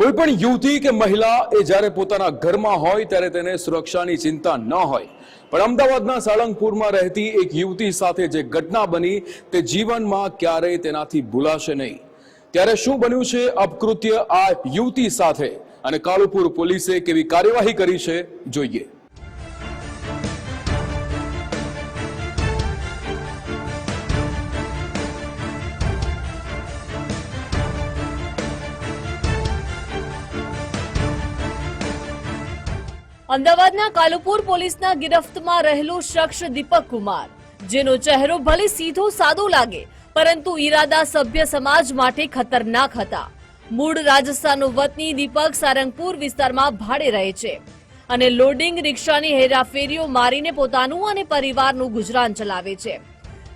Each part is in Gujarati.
કોઈ પણ યુવતી કે મહિલા એ જ્યારે પોતાના ઘરમાં હોય ત્યારે તેને સુરક્ષાની ચિંતા ન હોય. પણ અમદાવાદના સાળંગપુરમાં રહેતી એક યુવતી સાથે જે ઘટના બની તે જીવનમાં ક્યારેય તેનાથી ભૂલાશે નહીં. ત્યારે શું બન્યું છે અપકૃત્ય આ યુવતી સાથે? અને કાલુપુર પોલીસે કેવી કાર્યવાહી કરી છે? જોઈએ. અમદાવાદના કાલુપુર પોલીસના ગિરફ્તમાં રહેલો શખ્સ દીપક કુમાર. જેનો ચહેરો ભલે સીધો સાદો લાગે, પરંતુ ઈરાદા સભ્ય સમાજ માટે ખતરનાક હતા. મૂળ રાજસ્થાનનો વતની દીપક સારંગપુર વિસ્તારમાં ભાડે રહે છે અને લોડિંગ રિક્ષાની હેરાફેરીઓ મારીને પોતાનું અને પરિવારનું ગુજરાન ચલાવે છે.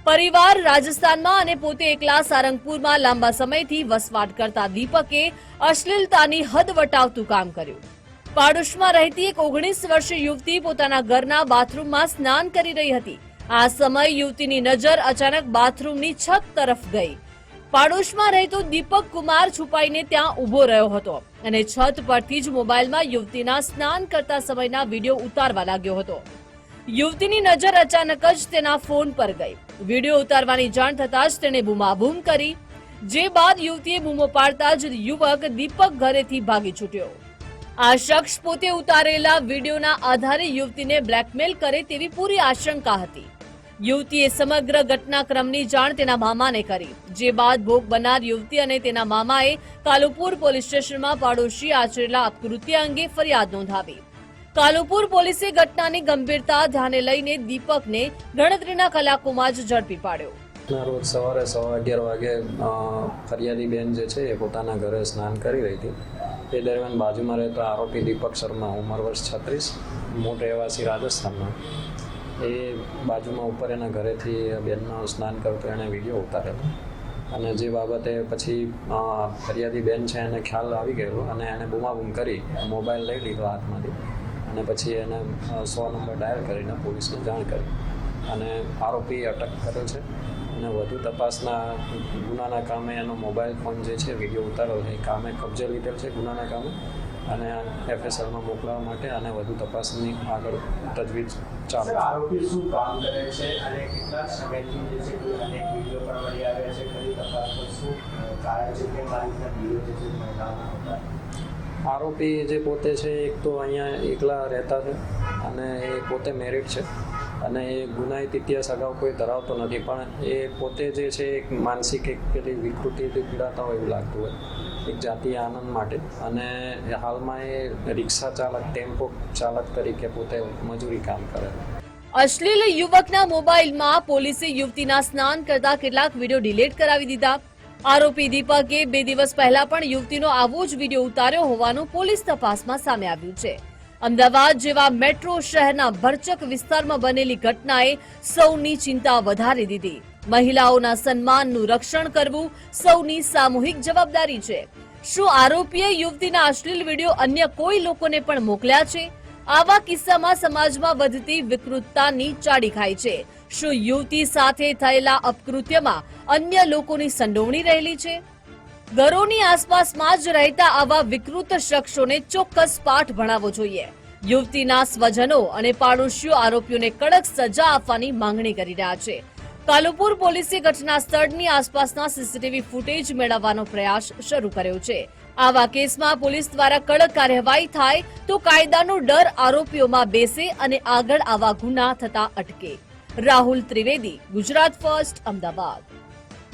પરિવાર રાજસ્થાનમાં અને પોતે એકલા સારંગપુરમાં લાંબા સમયથી વસવાટ કરતા દીપકે અશ્લીલતાની હદ વટાવતું કામ કર્યું. પાડોશમાં રહેતી એક ઓગણીસ વર્ષીય યુવતી પોતાના ઘરના બાથરૂમમાં સ્નાન કરી રહી હતી. આ સમય યુવતીની નજર અચાનક બાથરૂમની છત તરફ ગઈ. પાડોશમાં રહેતો દીપક કુમાર છુપાઈને ત્યાં ઊભો રહ્યો હતો અને છત પરથી જ મોબાઈલમાં યુવતીના સ્નાન કરતા સમયના વીડિયો ઉતારવા લાગ્યો હતો. યુવતીની નજર અચાનક જ તેના ફોન પર ગઈ. વીડિયો ઉતારવાની જાણ થતાં જ તેણે બૂમાબૂમ કરી. જે બાદ યુવતીએ બૂમો પાડતા જ યુવક દીપક ઘરેથી ભાગી છૂટ્યો. આ શખ્સ પોતે ઉતારેલા વિડીયોના આધારે યુવતીને બ્લેકમેલ કરે તેવી પૂરી આશંકા હતી. યુવતીએ સમગ્ર ઘટનાક્રમની જાણ તેના મામાને કરી. જે બાદ ભોગ બનનાર યુવતી અને તેના મામાએ કાલુપુર પોલીસ સ્ટેશનમાં પાડોશી આચરેલા અપકૃત્ય અંગે ફરિયાદ નોંધાવી. કાલુપુર પોલીસે ઘટનાની ગંભીરતા ધ્યાને લઈને દીપકને ગણતરીના કલાકોમાં જ ઝડપી પાડ્યો. ના, રોજ સવારે સવા અગિયાર વાગે ફરિયાદી બેન જે છે એ પોતાના ઘરે સ્નાન કરી રહી હતી. એ દરમિયાન બાજુમાં રહેતા આરોપી દીપક શર્મા, ઉંમર વર્ષ છત્રીસ મૂળ રહેવાસી રાજસ્થાનનો. એ બાજુમાં ઉપર એના ઘરેથી બેનનો સ્નાન કરતો એણે વીડિયો ઉતારેલો. અને જે બાબતે પછી ફરિયાદી બેન છે એને ખ્યાલ આવી ગયેલો અને એને બૂમાબૂમ કરી, મોબાઈલ લઈ લીધો હાથમાંથી. અને પછી એને સો નંબર ડાયલ કરીને પોલીસને જાણ કરી. અને આરોપી અટક કરે છે. અને વધુ તપાસના ગુનાના કામે એનો મોબાઈલ ફોન જે છે વીડિયો ઉતારો એ કામે કબજે લીધેલ છે ગુનાના કામે અને એફએસએલમાં મોકલવા માટે અને વધુ તપાસની આગળ તજવીજ ચાલુ આરોપી શું કામ કરે છે અને કેટલા સમયથી જે છે કોઈ અનેક વીડિયો પણ મળી આવ્યા છે? ખરી તપાસ શું કારણ છે કે મારી વીડિયો જે છે મહિલાઓના આરોપી જે પોતે છે એક તો અહીંયા એકલા રહેતા છે અને એ પોતે મેરિડ છે. અને એ ગુનાહિત ઇતિહાસ અગાઉ કોઈ ધરાવતો નથી. પણ એ પોતે જે છે, એક માનસિક એક પેલી વિકૃતિથી પીડાતા હોય એવું લાગતું હોય. એક જાતીય આનંદ માટે. અને હાલમાં એ રિક્ષા ચાલક, ટેમ્પો ચાલક તરીકે પોતે મજૂરી કામ કરે. અશ્લીલ યુવકના મોબાઈલમાં પોલીસે યુવતીના સ્નાન કરતા કેટલાક વીડિયો ડિલીટ કરાવી દીધા. આરોપી દીપકે બે દિવસ પહેલા પણ યુવતીનો આવો જ વીડિયો ઉતાર્યો હોવાનું પોલીસ તપાસમાં સામે આવ્યું છે. અમદાવાદ જેવા મેટ્રો શહેરના ભરચક વિસ્તારમાં બનેલી ઘટનાએ સૌની ચિંતા વધારી દીધી. મહિલાઓના સન્માનનું રક્ષણ કરવું સૌની સામૂહિક જવાબદારી છે. શું આરોપીએ યુવતીના અશ્લીલ વીડિયો અન્ય કોઈ લોકોને પણ મોકલ્યા છે? આવા કિસ્સામાં સમાજમાં વધતી વિકૃતતાની ચાડી ખાય છે. શું યુવતી સાથે થયેલા અપકૃત્યમાં અન્ય લોકોની સંડોવણી રહેલી છે? ઘરોની આસપાસમાં જ રહેતા આવા વિકૃત શખ્સોને ચોક્કસ પાઠ ભણાવવો જોઈએ. યુવતીના સ્વજનો અને પાડોશીઓ આરોપીઓને કડક સજા આપવાની માંગણી કરી રહ્યા છે. કાલુપુર પોલીસે ઘટના સ્થળની આસપાસના સીસીટીવી ફૂટેજ મેળવવાનો પ્રયાસ શરૂ કર્યો છે. આવા કેસમાં પોલીસ દ્વારા કડક કાર્યવાહી થાય તો કાયદાનો ડર આરોપીઓમાં બેસે અને આગળ આવા ગુના થતા અટકે. રાહુલ ત્રિવેદી, ગુજરાત ફર્સ્ટ, અમદાવાદ.